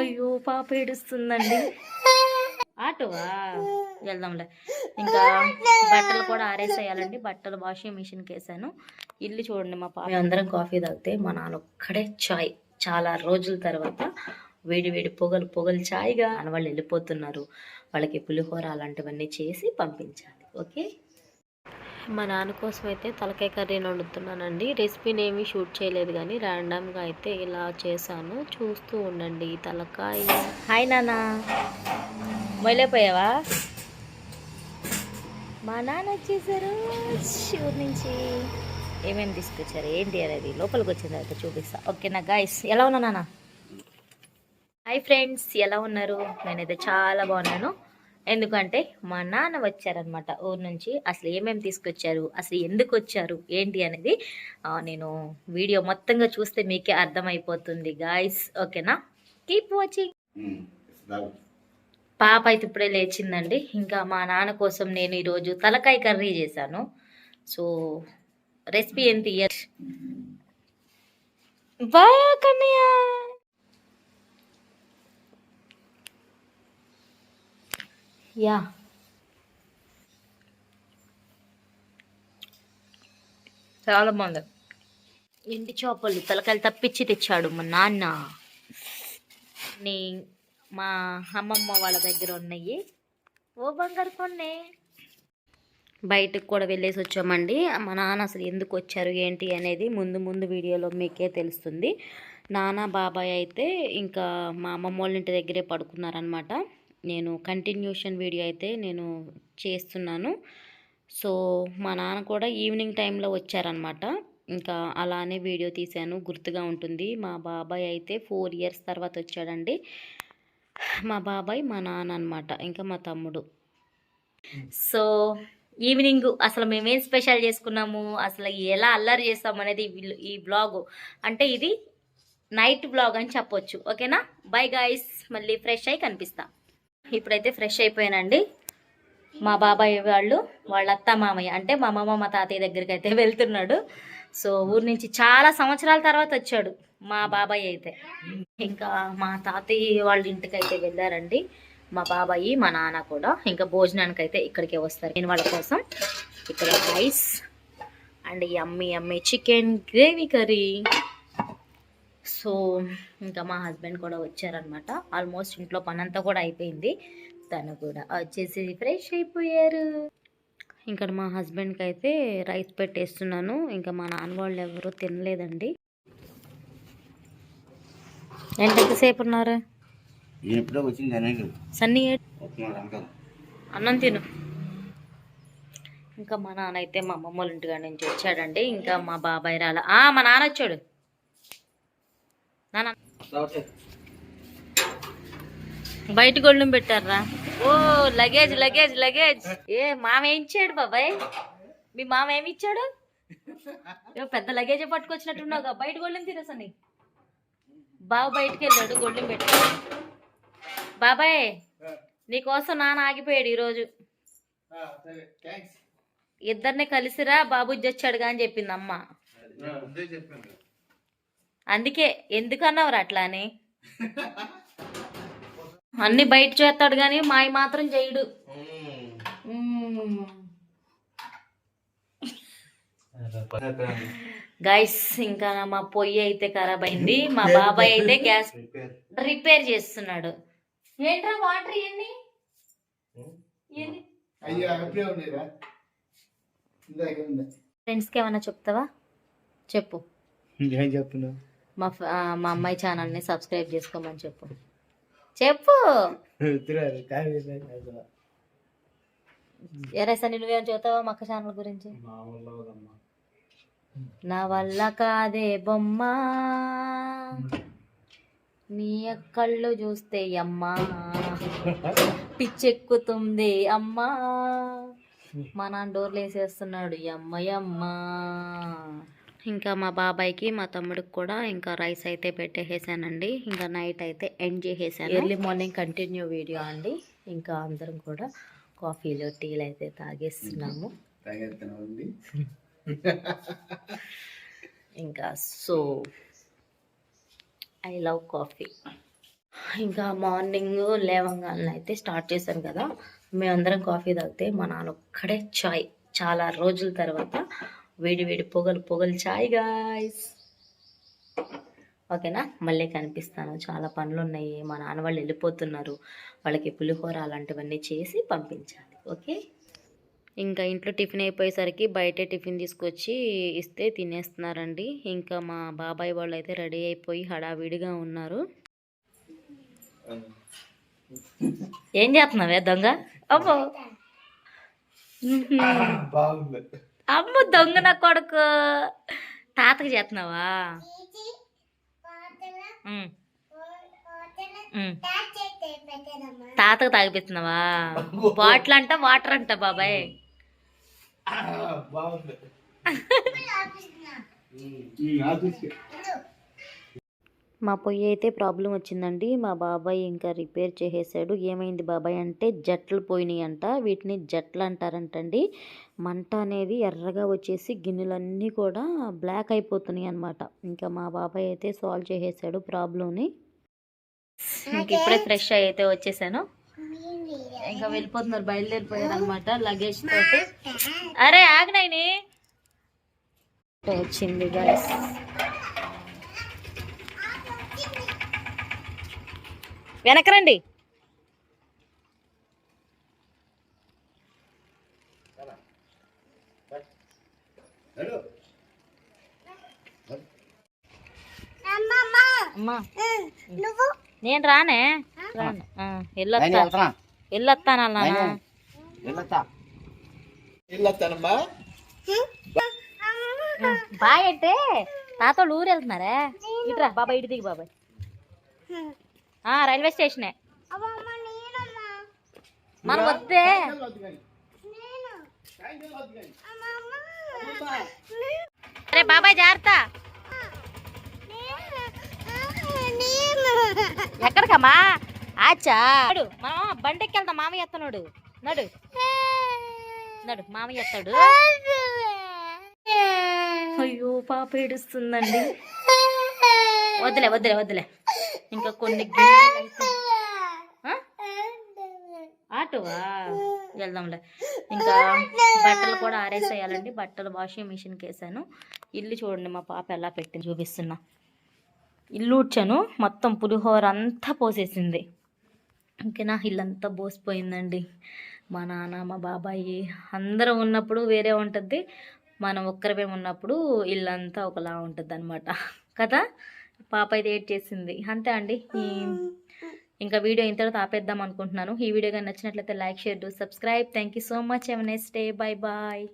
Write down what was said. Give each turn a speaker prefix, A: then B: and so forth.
A: అయ్యో పాప ఏడుస్తుందండి. ఆటోవా? వెళ్దాంలే. ఇంకా బట్టలు కూడా ఆరేసేయాలండి. బట్టలు వాషింగ్ మిషన్కి వేసాను ఇల్లు చూడండి మా పాప. అందరం కాఫీ తాగితే మా నాన్న ఒక్కడే చాయ్. చాలా రోజుల తర్వాత వేడి వేడి పొగలు పొగలు చాయ్గా. అని వాళ్ళు వెళ్ళిపోతున్నారు. వాళ్ళకి పులిహోర అలాంటివన్నీ చేసి పంపించాలి. ఓకే? మా నాన్న కోసం అయితే తలకాయ కర్రీని వండుతున్నానండి. రెసిపీని ఏమీ షూట్ చేయలేదు కానీ ర్యాండమ్గా అయితే ఇలా చేశాను. చూస్తూ ఉండండి తలకాయ. హాయ్ నాన్న. మొయలేపోయావా మా నాన్న వచ్చేసారు. ఊరి నుంచి. ఏమేమి తీసుకొచ్చారు? ఏంటి అనేది లోపలికి వచ్చిన తర్వాత చూపిస్తా. ఓకేనా గాయస్ ఎలా ఉన్నా నాన్న? హాయ్ ఫ్రెండ్స్ ఎలా ఉన్నారు? నేనైతే చాలా బాగున్నాను. ఎందుకంటే మా నాన్న వచ్చారనమాట ఊరు నుంచి అసలు ఏమేమి తీసుకొచ్చారు అసలు ఎందుకు వచ్చారు ఏంటి అనేది నేను వీడియో మొత్తంగా చూస్తే మీకే అర్థమైపోతుంది గాయస్ ఓకేనా? కీప్ వాచింగ్ పాప అయితే ఇప్పుడే లేచిందండి. ఇంకా మా నాన్న కోసం నేను ఈరోజు తలకాయ కర్రీ చేశాను. సో రెసిపీ ఎంత బాయ్ కన్నయ్య! యా. చాలా బాగుంది. ఎండి చేపలు తలకాయలు తప్పించి తెచ్చాడు మా నాన్న. నీ మా అమ్మమ్మ వాళ్ళ దగ్గర ఉన్నాయి ఓ బంగారు కొన్నే. బయటకు కూడా వెళ్ళేసి వచ్చామండి. మా నాన్న అసలు ఎందుకు వచ్చారు ఏంటి అనేది ముందు ముందు వీడియోలో మీకే తెలుస్తుంది. నాన్న బాబాయ్ అయితే ఇంకా మా అమ్మమ్మ వాళ్ళ ఇంటి దగ్గరే పడుకున్నారనమాట నేను కంటిన్యూషన్ వీడియో అయితే నేను చేస్తున్నాను. సో మా నాన్న కూడా ఈవినింగ్ టైంలో వచ్చారనమాట ఇంకా అలానే వీడియో తీశాను. గుర్తుగా ఉంటుంది. మా బాబాయ్ అయితే ఫోర్ ఇయర్స్ తర్వాత వచ్చాడండి. మా బాబాయ్ మా నాన్న అనమాట ఇంకా మా తమ్ముడు. సో ఈవినింగ్ అసలు మేమేం స్పెషల్ చేసుకున్నాము? అసలు ఎలా అల్లరి చేస్తాం అనేది ఈ- బ్లాగు బ్లాగ్ అంటే ఇది నైట్ బ్లాగ్ అని చెప్పొచ్చు. ఓకేనా? బై గాయస్ మళ్ళీ ఫ్రెష్ అయి కనిపిస్తాం. ఇప్పుడైతే ఫ్రెష్ అయిపోయానండి. మా బాబాయ్ వాళ్ళు వాళ్ళ అత్త మామయ్య అంటే మా అమ్మమ్మ మా తాతయ్య దగ్గరికి అయితే వెళ్తున్నాడు. సో ఊరి నుంచి చాలా సంవత్సరాల తర్వాత వచ్చాడు మా బాబాయ్ అయితే. ఇంకా మా తాతయ్య వాళ్ళ ఇంటికి అయితే వెళ్ళారండి. మా బాబాయి మా నాన్న కూడా. ఇంకా భోజనానికి అయితే ఇక్కడికే వస్తారు. నేను వాళ్ళ కోసం ఇక్కడ రైస్ అండ్ ఈ అమ్మీ అమ్మీ చికెన్ గ్రేవీ కర్రీ. సో ఇంకా మా హస్బెండ్ కూడా వచ్చారనమాట ఆల్మోస్ట్ ఇంట్లో పని అంతా కూడా అయిపోయింది. తను కూడా వచ్చేసి ఫ్రెష్ అయిపోయారు. ఇంకా మా హస్బెండ్కి అయితే రైస్ పెట్టేస్తున్నాను. ఇంకా మా నాన్న వాళ్ళు ఎవరు తినలేదండి. ఎంతసేపు ఉన్నారు? సన్నీ అన్నం తిను. ఇంకా మా నాన్న అయితే మా అమ్మమ్మ ఇంటికాడ నుంచి వచ్చాడండి. ఇంకా మా బాబాయ్ రాల ఆ, మా నాన్న వచ్చాడు. నాన్న. బయట గొళ్ళం పెట్టారా ఓ లగేజ్ లగేజ్ లగేజ్. ఏ మామ ఏం ఇచ్చాడు బాబాయ్? మీ మామ ఏమి ఇచ్చాడు? పెద్ద లగేజ్ పట్టుకొచ్చినట్టున్నావు బయట గొళ్ళం తిరసని బాబు బయటికి వెళ్ళాడు గొళ్ళెం పెట్టాడు. బాబాయ్ నీకోసం నాన్న ఆగిపోయాడు ఈరోజు. ఇద్దరిని కలిసిరా బాబుజ్జి వచ్చాడుగా అని చెప్పింది అమ్మ. అందుకే ఎందుకన్నావురా అట్లా అని? అన్ని బయట చేస్తాడు కానీ మాయ మాత్రం చేయడు. గైస్ ఇంకా మా పొయ్యి అయితే ఖరాబ్ అయింది. మా బాబాయ్ అయితే గ్యాస్ రిపేర్ చేస్తున్నాడు. ఏంట్రా వాటర్ ఇవన్నీ ఫ్రెండ్స్కి ఏమైనా చెప్తావా? చెప్పు.
B: ఏం చెప్తున్నావు?
A: మా మా అమ్మాయి ఛానల్ని సబ్స్క్రైబ్ చేసుకోమని చెప్పు. చెప్పు. ఎరేసా నువ్వేం చూస్తావా మా అక్క ఛానల్ గురించి? నా వల్ల కాదే బొమ్మ. నీ కళ్ళు చూస్తే అమ్మా. పిచ్చెక్కుతుంది అమ్మా. మా నాన్న డోర్లు వేసేస్తున్నాడు అమ్మయమ్మ. ఇంకా మా బాబాయ్కి మా తమ్ముడికి కూడా ఇంకా రైస్ అయితే పెట్టేసేసానండి. ఇంకా నైట్ అయితే ఎండ్ చేసేసాను. ఎర్లీ మార్నింగ్ కంటిన్యూ వీడియో అండి. ఇంకా అందరం కూడా కాఫీలు టీలు అయితే తాగేస్తున్నాము. ఇంకా సో ఐ లవ్ కాఫీ ఇంకా మార్నింగ్ లేవంగానే అయితే స్టార్ట్ చేశాను కదా. మేమందరం కాఫీ తాగితే మా నాన్న ఒక్కడే చాయ్. చాలా రోజుల తర్వాత వేడి వేడి పొగలు పొగలు చాయ్ గాయస్ ఓకేనా మళ్ళీ కనిపిస్తాను. చాలా పనులు ఉన్నాయి మా నాన్న వాళ్ళు వెళ్ళిపోతున్నారు. వాళ్ళకి పులిహోర అలాంటివన్నీ చేసి పంపించాలి. ఓకే ఇంకా ఇంట్లో టిఫిన్ అయిపోయేసరికి బయటే టిఫిన్ తీసుకొచ్చి ఇస్తే తినేస్తున్నారండి. ఇంకా మా బాబాయ్ వాళ్ళు అయితే రెడీ అయిపోయి హడావిడిగా ఉన్నారు. ఏం చేస్తున్నావే దొంగ? అమ్మో
B: బాగుంది.
A: అమ్మ దొంగ నా కొడుకు. తాతకి చేస్తున్నావా. తాతకు తాగిపిస్తున్నావా? బాటిల్ అంట వాటర్ అంట బాబాయ్. మా పొయ్యి అయితే ప్రాబ్లం వచ్చిందండి. మా బాబాయ్ ఇంకా రిపేర్ చేసేసాడు. ఏమైంది బాబాయ్ అంటే జట్లు పోయినాయి అంట వీటిని జట్లు అంటారంటండి. మంట అనేది ఎర్రగా వచ్చేసి గిన్నెలన్నీ కూడా బ్లాక్ అయిపోతున్నాయి అనమాట ఇంకా మా బాబాయ్ అయితే సాల్వ్ చేసేసాడు ప్రాబ్లంని ఇంక ఇప్పుడే ఫ్రెష్ అయితే వచ్చేసాను. ఇంకా వెళ్ళిపోతున్నారు బయలుదేరిపోయారు అనమాట లగేజ్ తోటి. అరే ఆగనాయని వచ్చింది గైస్ వెనకరండి అమ్మా నేను రానే. రాను అన్నా
C: వెళ్ళొస్తా
B: వెళ్ళొస్తానమ్మా
A: బాయ్ అంటే తాతోళ్ళు ఊరు వెళ్తున్నారా? ఇటురా బాబాయ్ ఇటు దిగు బాబాయ్. ఆ, రైల్వే స్టేషనే. మనం వద్దే. అరే బాబాయ్ జాగ్రత్త. ఎక్కడికమ్మా? ఆచా. మనం బండికి వెళ్దాం మామయ్య ఎత్తనుడు నడు. నడు మామయ్య ఎత్తాడు అయ్యో పాప ఏడుస్తుందండి. వద్దులే వద్దులే వద్దులే. ఇంకా కొన్ని గిన్నెలు ఆటోవా వెళ్దాంలే. ఇంకా బట్టలు కూడా ఆరేసేయాలండి. బట్టలు వాషింగ్ మిషన్కి వేసాను. ఇల్లు చూడండి మా పాప ఎలా పెట్టింది చూపిస్తున్నా. ఇల్లు ఊడ్చాను. మొత్తం పులిహోర అంతా పోసేసింది. ఇంకేనా ఇల్లంతా బోసిపోయిందండి. మా నాన్న మా బాబాయి అందరం ఉన్నప్పుడు వేరే ఉంటుంది. మనం ఒక్కరిమే ఉన్నప్పుడు ఇల్లంతా ఒకలా ఉంటుంది అనమాట కదా? పాప అయితే ఏడ్ చేసింది అంతే అండి. ఈ- ఇంకా వీడియో ఇంతటితో ఆపేద్దాం అనుకుంటున్నాను. ఈ వీడియో కానీ నచ్చినట్లయితే like share do subscribe. Thank you so much ever next day bye bye